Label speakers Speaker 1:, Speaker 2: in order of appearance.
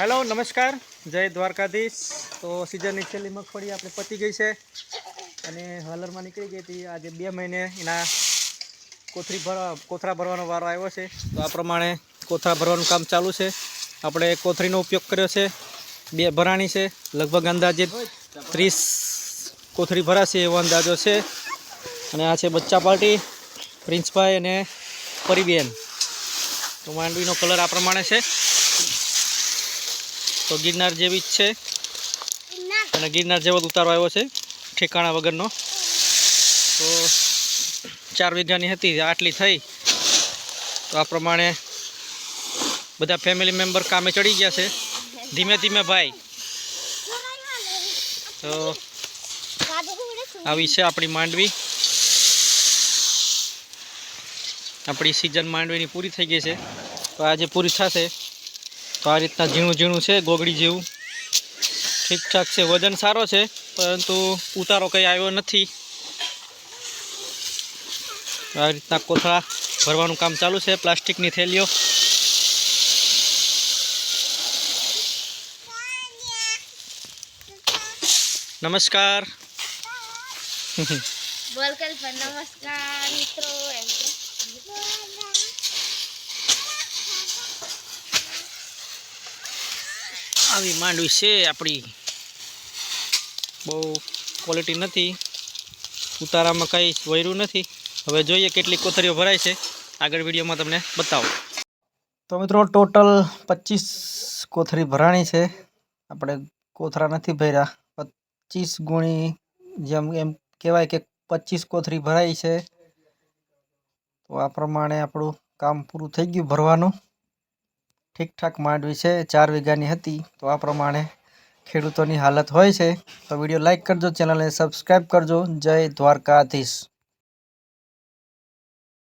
Speaker 1: Hello, નમસ્કાર. જય દ્વારકાધીશ. તો સિઝનની છેલ્લી મગફળી આપણે પતી ગઈ છે અને હલરમાં નીકળી ગઈ હતી. આજે બે મહિને એના કોથળી ભરવા, કોથરા ભરવાનો વારો આવ્યો છે. તો આ પ્રમાણે કોથરા ભરવાનું કામ ચાલુ છે. આપણે કોથળીનો ઉપયોગ કર્યો છે. બે ભરાણી છે. લગભગ અંદાજે ત્રીસ કોથળી ભરાશે એવો અંદાજો છે. અને આ છે બચ્ચા પાર્ટી પ્રિન્સભાઈ અને પરિબેન. તો માંડવીનો કલર આ પ્રમાણે છે. તો ગિરનાર જેવી જ છે. અને ગિરનાર જેવો ઉતારો આવ્યો છે, ઠેકાણા વગરનો. તો ચાર વીઘાની હતી, આટલી થઈ. તો આ પ્રમાણે બધા ફેમિલી મેમ્બર કામે ચડી ગયા છે. ધીમે ધીમે ભાઈ. તો આવી છે આપણી માંડવી. આપણી સિઝન માંડવીની પૂરી થઈ ગઈ છે. તો આજે પૂરી થશે. તો આ રીતના ઝીણું ઝીણું છે, ગોગડી જેવું. ઠીકઠાક છે, વજન સારો છે, પરંતુ ઉતારો કંઈ આવ્યો નથી. આ રીતના કોથળા ભરવાનું કામ ચાલુ છે, પ્લાસ્ટિકની થેલીઓ. નમસ્કાર.
Speaker 2: નમસ્કાર મિત્રો એમ કે
Speaker 1: આવી માંડવી છે આપણી. બહુ ક્વોલિટી નથી. ઉતારામાં કંઈ વૈરું નથી. હવે જોઈએ કેટલી કોથળીઓ ભરાય છે. આગળ વિડીયોમાં તમને બતાવો. તો મિત્રો ટોટલ પચીસ કોથળી ભરાણી છે. આપણે કોથળા નથી ભર્યા. પચીસ ગુણી જેમ એમ કહેવાય કે પચીસ કોથળી ભરાઈ છે. તો આ પ્રમાણે આપણું કામ પૂરું થઈ ગયું ભરવાનું. ઠીકઠાક માંડવી છે, ચાર વીઘાની હતી, તો આ પ્રમાણે ખેડૂતોની હાલત હોય છે. તો વીડિયો લાઇક કરજો, ચેનલને સબસ્ક્રાઈબ કરજો. જય દ્વારકાધીશ.